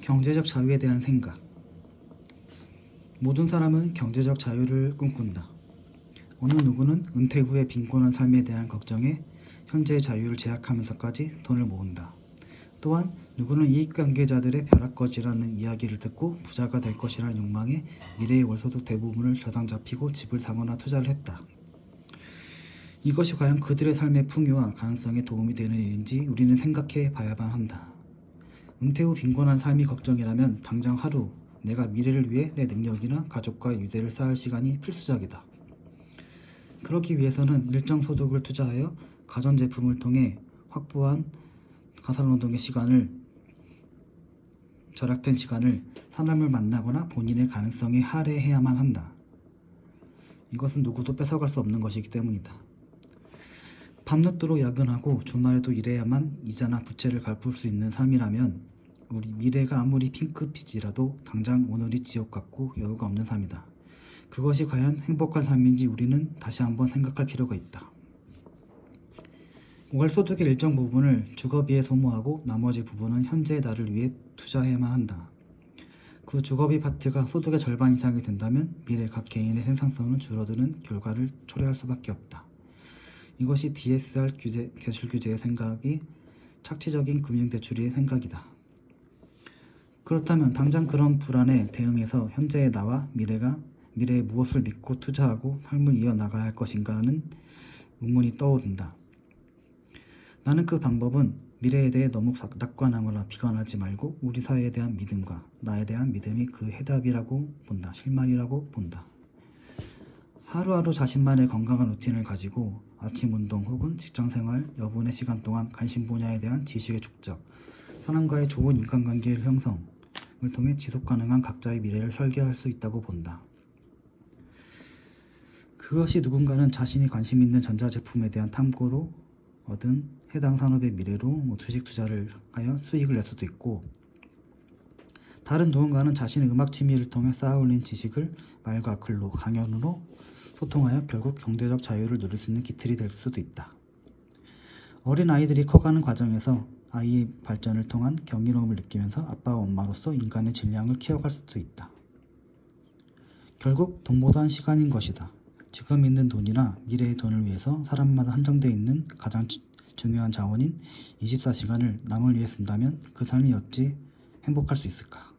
경제적 자유에 대한 생각. 모든 사람은 경제적 자유를 꿈꾼다. 어느 누구는 은퇴 후의 빈곤한 삶에 대한 걱정에 현재의 자유를 제약하면서까지 돈을 모은다. 또한 누구는 이익 관계자들의 벼락거지라는 이야기를 듣고 부자가 될 것이라는 욕망에 미래의 월소득 대부분을 저당 잡히고 집을 사거나 투자를 했다. 이것이 과연 그들의 삶의 풍요와 가능성에 도움이 되는 일인지 우리는 생각해 봐야만 한다. 은퇴 후 빈곤한 삶이 걱정이라면 당장 하루 내가 미래를 위해 내 능력이나 가족과 유대를 쌓을 시간이 필수적이다. 그렇기 위해서는 일정 소득을 투자하여 가전제품을 통해 확보한 가사노동의 시간을 절약된 시간을 사람을 만나거나 본인의 가능성에 할애해야만 한다. 이것은 누구도 뺏어갈 수 없는 것이기 때문이다. 밤늦도록 야근하고 주말에도 일해야만 이자나 부채를 갚을 수 있는 삶이라면 우리 미래가 아무리 핑크빛이라도 당장 오늘이 지옥 같고 여유가 없는 삶이다. 그것이 과연 행복한 삶인지 우리는 다시 한번 생각할 필요가 있다. 월 소득의 일정 부분을 주거비에 소모하고 나머지 부분은 현재의 나를 위해 투자해야만 한다. 그 주거비 파트가 소득의 절반 이상이 된다면 미래 각 개인의 생산성은 줄어드는 결과를 초래할 수밖에 없다. 이것이 DSR 규제, 대출 규제의 생각이 착취적인 금융대출의 생각이다. 그렇다면 당장 그런 불안에 대응해서 현재의 나와 미래가 미래에 무엇을 믿고 투자하고 삶을 이어나가야 할 것인가는 의문이 떠오른다. 나는 그 방법은 미래에 대해 너무 낙관하거나 비관하지 말고 우리 사회에 대한 믿음과 나에 대한 믿음이 그 해답이라고 본다. 실마리라고 본다. 하루하루 자신만의 건강한 루틴을 가지고 아침 운동 혹은 직장 생활, 여분의 시간 동안 관심 분야에 대한 지식의 축적, 사람과의 좋은 인간관계의 형성을 통해 지속 가능한 각자의 미래를 설계할 수 있다고 본다. 그것이 누군가는 자신이 관심 있는 전자제품에 대한 탐구로 얻은 해당 산업의 미래로 뭐 주식 투자를 하여 수익을 낼 수도 있고 다른 누군가는 자신의 음악 취미를 통해 쌓아올린 지식을 말과 글로 강연으로 소통하여 결국 경제적 자유를 누릴 수 있는 기틀이 될 수도 있다. 어린 아이들이 커가는 과정에서 아이의 발전을 통한 경이로움을 느끼면서 아빠와 엄마로서 인간의 질량을 키워갈 수도 있다. 결국 돈보단 시간인 것이다. 지금 있는 돈이나 미래의 돈을 위해서 사람마다 한정되어 있는 가장 주- 중요한 자원인 24시간을 남을 위해 쓴다면 그 삶이 어찌 행복할 수 있을까?